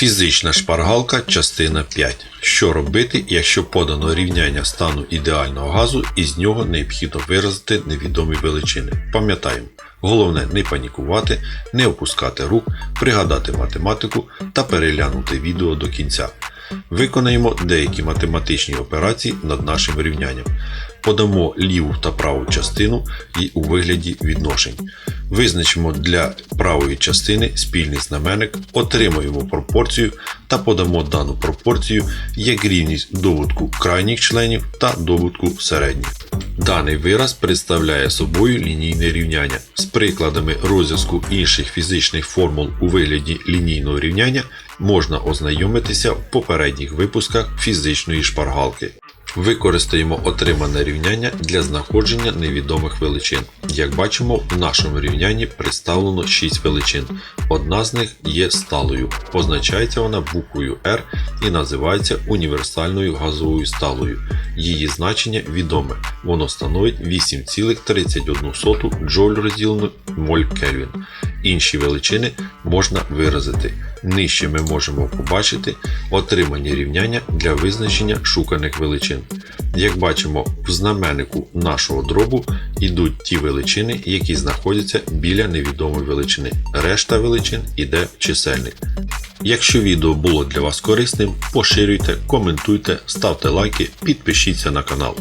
Фізична шпаргалка, частина 5. Що робити, якщо подано рівняння стану ідеального газу і з нього необхідно виразити невідомі величини? Пам'ятаємо, головне не панікувати, не опускати рук, пригадати математику та переглянути відео до кінця. Виконаємо деякі математичні операції над нашим рівнянням. Подамо ліву та праву частину і у вигляді відношень. Визначимо для правої частини спільний знаменник, отримаємо пропорцію та подамо дану пропорцію як рівність доводку крайніх членів та доводку середніх. Даний вираз представляє собою лінійне рівняння. З прикладами розв'язку інших фізичних формул у вигляді лінійного рівняння можна ознайомитися в попередніх випусках фізичної шпаргалки. Використаємо отримане рівняння для знаходження невідомих величин. Як бачимо, в нашому рівнянні представлено 6 величин. Одна з них є сталою. Позначається вона буквою R і називається універсальною газовою сталою. Її значення відоме. Воно становить 8,31 джоль розділено моль Кельвін. Інші величини можна виразити. Нижче ми можемо побачити отримані рівняння для визначення шуканих величин. Як бачимо, в знаменнику нашого дробу йдуть ті величини, які знаходяться біля невідомої величини. Решта величин йде в чисельник. Якщо відео було для вас корисним, поширюйте, коментуйте, ставте лайки, підпишіться на канал.